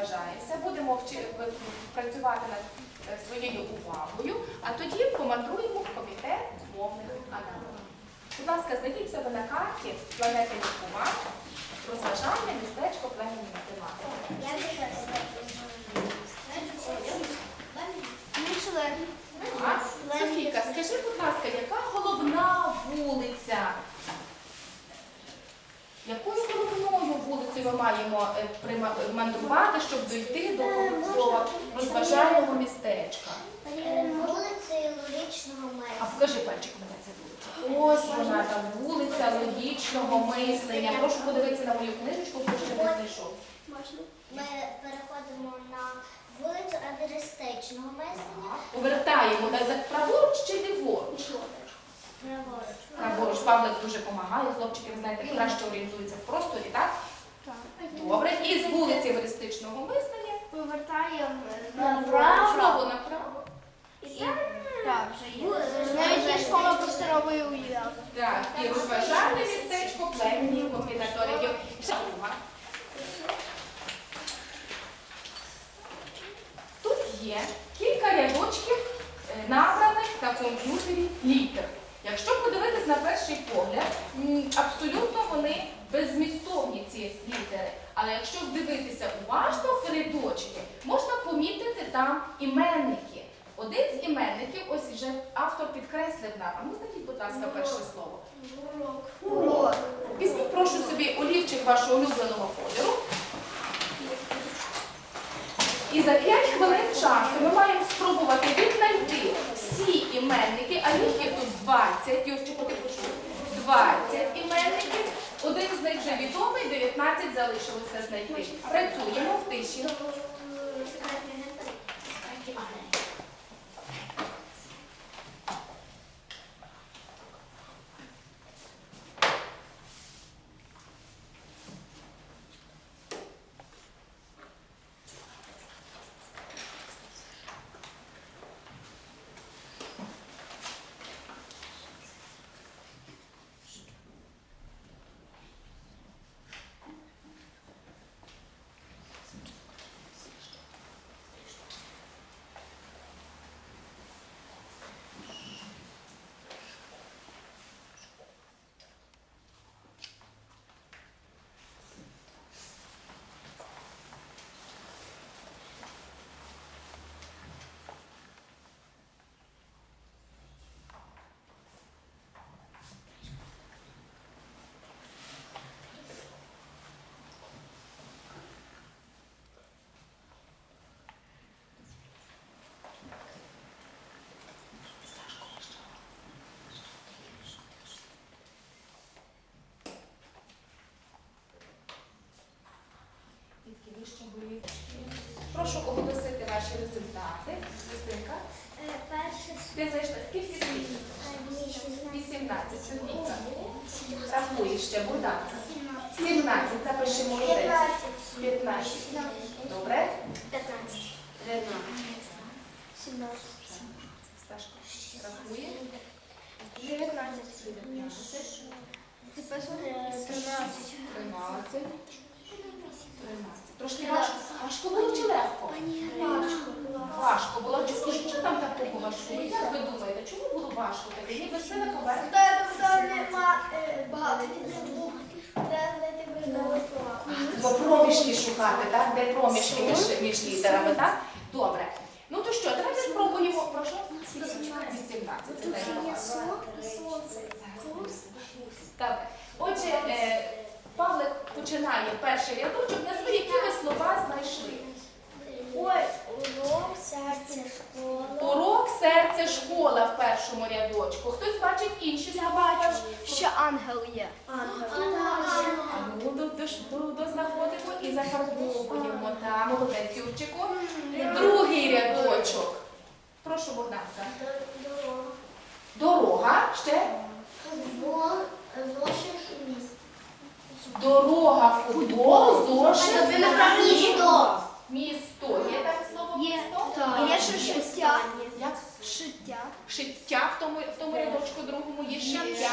розважаємося, будемо вчи- працювати над е, своєю увагою, а тоді помандруємо в комітет мовних аналогів. Будь ласка, знайдіть себе на карті планети Лікува, розважання, містечко, племені математики. Софійка, скажи, будь ласка, яка головна вулиця? Ми маємо е, мандрувати, щоб дойти до того розважального містечка? Вулицею логічного А мера. покажи пальчиком на ця вулиця. Ось вона там вулиця логічного мислення. Прошу подивитися на мою книжечку, хто ще не знайшов. Ми переходимо на вулицю авіристичного мислення. Повертаємо праворуч чи ліворуч? Праворуч. Праворуч Павлик дуже допомагає, хлопчики, ви знаєте, краще орієнтуються в просторі, так? Добре. І з вулиці Евристичного мислення Повертаємо направо направо. Так, вже є. Навіть є школа просторової уяви. Так, і розважальне містечко племені комбінаториків. Шалуга. Тут є кілька рядочків е, набраних на комп'ютері літер. Якщо подивитись на перший погляд, абсолютно вони беззмістовні ці літери. Але якщо вдивитися уважно в рядочки, можна помітити там іменники. Один з іменників, ось вже автор підкреслив нам. А ну знайдіть, будь ласка, перше слово. Урок. Візьміть, прошу собі олівчик вашого улюбленого кольору. І за 5 хвилин часу ми маємо спробувати віднайти всі іменники, а їх є тут 20, Юрчику, ти почув? 20 іменників. Один з них вже відомий, 19 залишилося знайти. Працюємо в тиші. Дітки, ви ще були. Прошу оголосити ваші результати. Христинка, ти знайшла скільки слів? 18. Софійка. Рахуєш ще, Богдан. 17. Запиши молодець. 15. Добре? 15. 17. Сташко. Рахує. 19. 19. 13. 13. 13. Трошки важко. Важко було чи легко? Важко. було. Важко було. Чи скажіть, що там такого важкого? Як ви думаєте, чому було важко таке? Ніби поверхні. Тобто нема багато дітей. Знайти можливо слова. Бо проміжки шукати, так? Де проміжки між, між літерами, так? Добре. Ну то що, давайте спробуємо. Прошу. 18. Це теж. Добре. Отже, е, Павлик починає перший рядочок. Назви, які ви слова знайшли. Ой, урок, серце, школа. Урок, серце, школа в першому рядочку. Хтось бачить інші слова? Ще ангел є. А ну, до, до, до, дознаходимо і зафарбовуємо. Та, молодець, Юрчику. Другий рядочок. Прошу, Богданка. Дорога. Ще. Футбол, зошит. Дорога, футбол, зошит. Місто. Місто. Є так слово місто? А є ще шиття. Як? Шиття. Шиття в тому, в тому рядочку другому є шиття.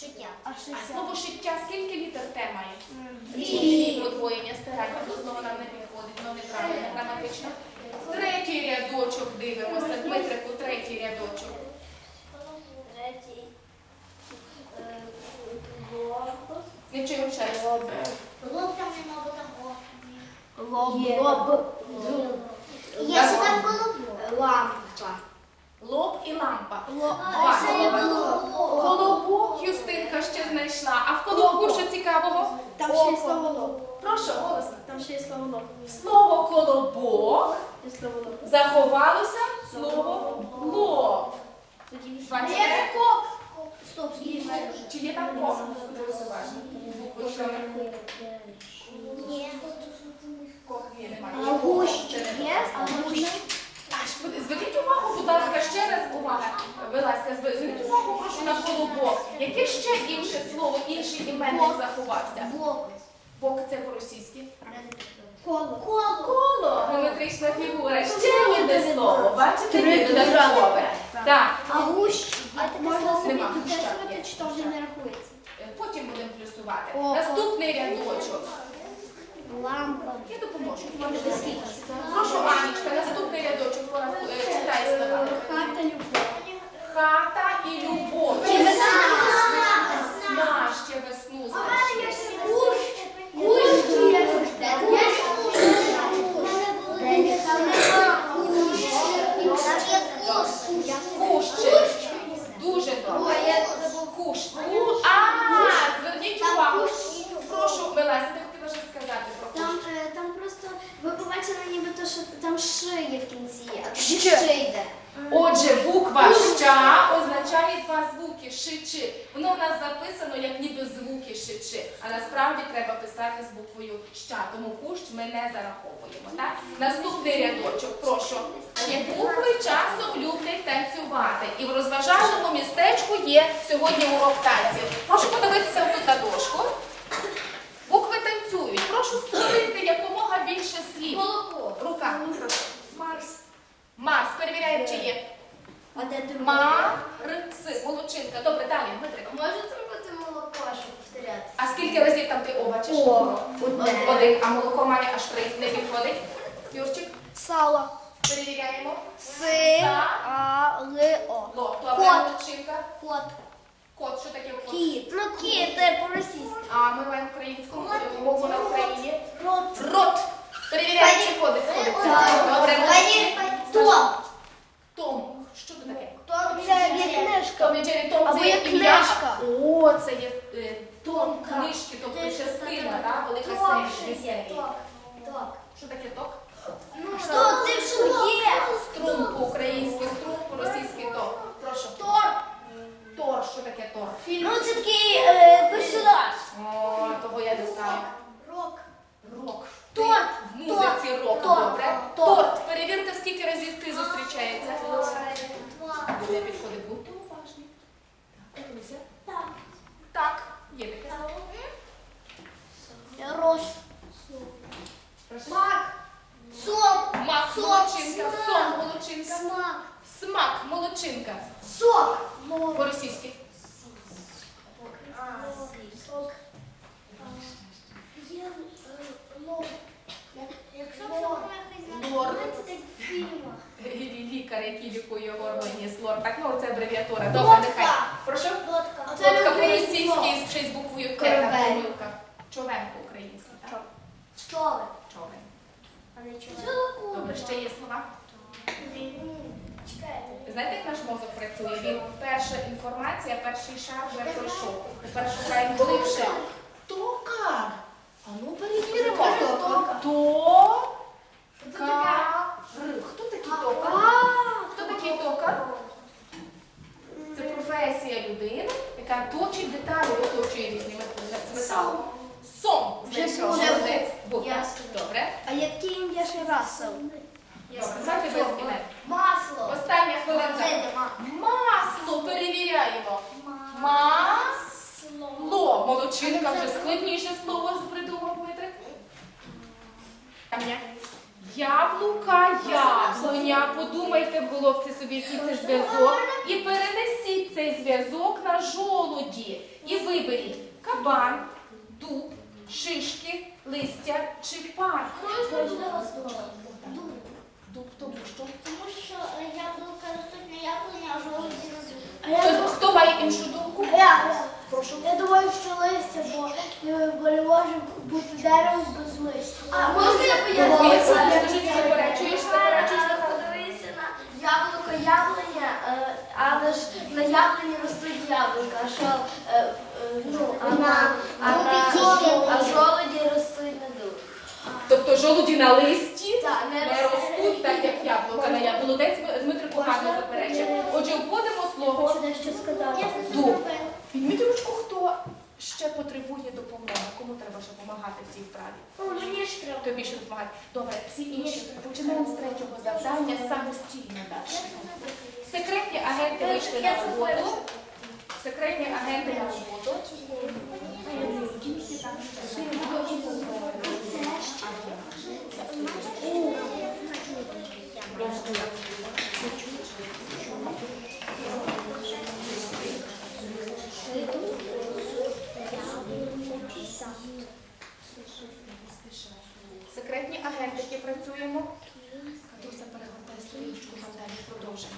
Шиття. А А шиття? слово шиття скільки літер Т має? Дві. Подвоєння старання, то знову нам не підходить. точно. Третій рядочок дивимося. Дмитрику, третій рядочок. Третій. Е, Лоб. Не чую ще раз. Лоб там нема, бо там о. Лоб. Є. Лоб. Є ще там колобок. Лампа. Лоб і лампа. Лоб. Два слова. колобок. Колобок Юстинка ще знайшла. А в колобку що цікавого? Там ще є слово лоб. Прошу, голосно. Там ще є слово лоб. Слово колобок слово лоб. заховалося слово лоб. Бачите? Кок. Стоп, Чи є там що ми? Ні. Кок немає. А гущ є? А гущ? Зверніть увагу, будь ласка, ще раз увага. Будь ласка, зв- зверніть увагу, прошу на колобок. Яке ще інше слово, інший іменник заховався? Блок. Бок це по-російськи. Коло. Коло. Коло, геометрична фігура. Ще одне слово. Бачите, додаткове. Так. А гущ? Можна собі Нема гуща. чи то вже не рахується? Е, Потім будемо плюсувати. О, Наступний рядочок. Лампа. Я допоможу. Прошу, Анічка, наступний рядочок порахуй, е, читай слова. Хата любов. Хата і любов. Чи весна? Весна, ще весну знайшли. Кущик. Дуже добре. Куш. Ку- А, зверніть увагу. Прошу, Мелася, ти хотіла щось сказати про куш. Там, е, там просто ви побачили нібито, що там «ш» є в кінці, а тоді Ще. йде. Отже, буква ща означає два звуки шичи. Воно в нас записано як ніби звуки шичи, а насправді треба писати з буквою ща, тому кущ ми не зараховуємо. Так? Наступний рядочок, прошу. Є букви часом люблять танцювати. І в розважальному містечку є сьогодні урок танців. Прошу подивитися отут на дошку. Букви танцюють. Прошу створити якомога більше слів. Рука. Марс. Марс. Перевіряємо, чи є. А де друге? Марс. Молодчинка. Добре, далі, Дмитрик. Може зробити молоко, щоб повторяти? А скільки разів там ти О бачиш? О, одне. Один. А молоко має аж три. Не підходить. Юрчик, Сало. перевіряємо. Си. А. Ли. О. Ло. Добре, Кот. молодчинка. Кот. Кот. Що таке кот? Кіт. Ну, кіт, це по-російськи. А ми маємо українську мову на Україні. Рот. Рот. Перевіряємо, чи ходить. Ходить. Добре, молодці. Том. Том. Що це таке? Це є книжка. Том і Джері Том це є книжка. О, це є е, том книжки, тобто частина, так? Велика Ток серія. Ток. Ток. Що таке ток? Ну, що ти що є? Струм по-українськи, струм по-російськи ток. Прошу. Тор. Тор, що таке тор? Ну, це такий е, персонаж. О, того я не знаю. Рок. Рок. Торт. В музиці рок, Торт. добре? Торт. Торт. Перевірте, скільки разів ти зустрічається. Два. Буде підходить, будьте уважні. Так, дивися. Так. Так, є таке. Рос. Прошу. Мак. Сок. Мак, Сок, молодчинка, смак. сон, молодчинка. Смак. Смак, молодчинка. Сок. По-російськи. Сок. Якщо Лор. Лікар, який лікує горло лор. Так, ну це абревіатура. Добре, нехай. Прошу. Лодка. Лодка по-російськи ще й з буквою К. Човен по-українськи, так? Пчоли. Човен. А не чого? Добре, ще є слова. Знаєте, як наш мозок працює? Він перша інформація, перший шар вже пройшов. Тепер шукаємо глибше. Токар. А ну перевіримо. Токар. То. Хто такий токар? Хто такий токар? Це професія людини, яка точить деталі, оточує різними металом. Сом. Вже Молодець. Добре. А яке ім'я ще Расел? Без імен. Масло. Остання хвилинка. Масло перевіряємо. Масло. Молодчинка вже складніше слово придумав Дмитрик. Яблука, яблуня. Подумайте в головці собі, який це зв'язок. І перенесіть цей зв'язок на жолуді. І виберіть кабан, дуб, шишки, листя чи парк. Можна тому що? Тому що е, яблука ростуть на яблуні, а жолуді на зубі. Хто, хто має іншу думку? Я, Прошу. я думаю, що листя, бо, бо не може бути дерево без листя. А можна я поясню? заперечуєш, заперечуєш на Подивися на яблуко яблуня, е, але ж на яблуні ростуть яблука, а що е, е, ну, а на, а на а жолуді ростуть на дубі. Тобто жолуді на листі Так, не не ростуть так, як яблука на яблука. Молодець Дмитрико гарно заперечив. Отже, вводимо слово сказати. Підніміть ручку, хто ще потребує допомоги. Кому треба ще допомагати в цій вправі? Мені ж треба. Хто більше допомагати? Добре, всі інші. Починаємо з третього завдання самостійно далі. Секретні агенти вийшли на роботу. Секретні агенти на роботу. Секретні агенти, які працюємо. Катуся перегортай сторіночку, далі продовжимо.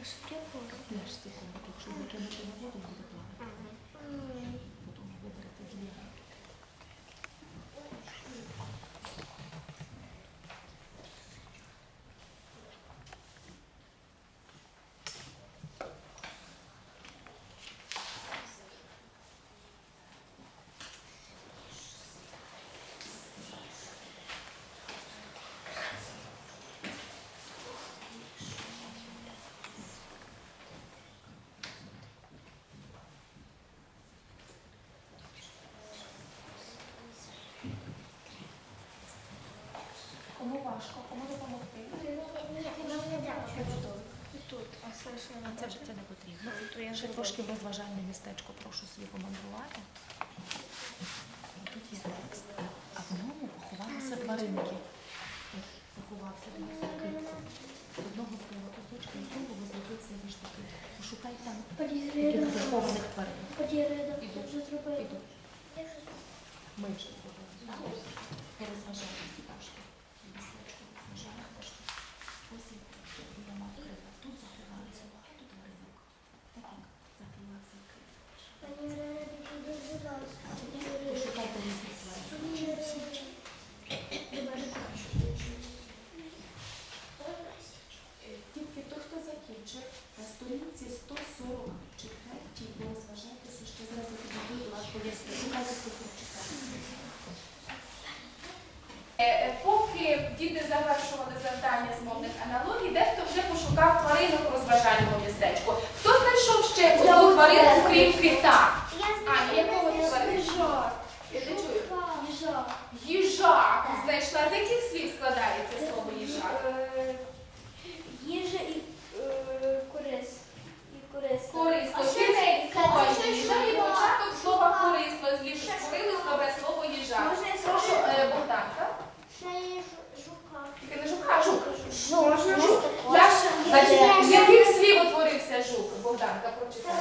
Не кажу. Леш секунду, ви кинете на воду, буде плавати. Потім виберете дві. Кому важко, кому допомогти? А це вже це не потрібно. Ще трошки розважальне містечко прошу собі помандрувати. Тут є текст. А в ньому поховалися тваринки. Заховався. З одного з того кусочка і другого злепився віждаки. Пошукай там таких захованих тварин. Іду. Іду. Ми вже зробили. Їжак. Знайшла. З яких слів складається слово їжак? Їжа і корис. Корисно. Кінець слова їжа початок слова корисно. Створили нове слово їжак. Прошу, е, Богданка. Ти не жука, жук. Жук. Яких слів утворився жук? Богданка, прочитай.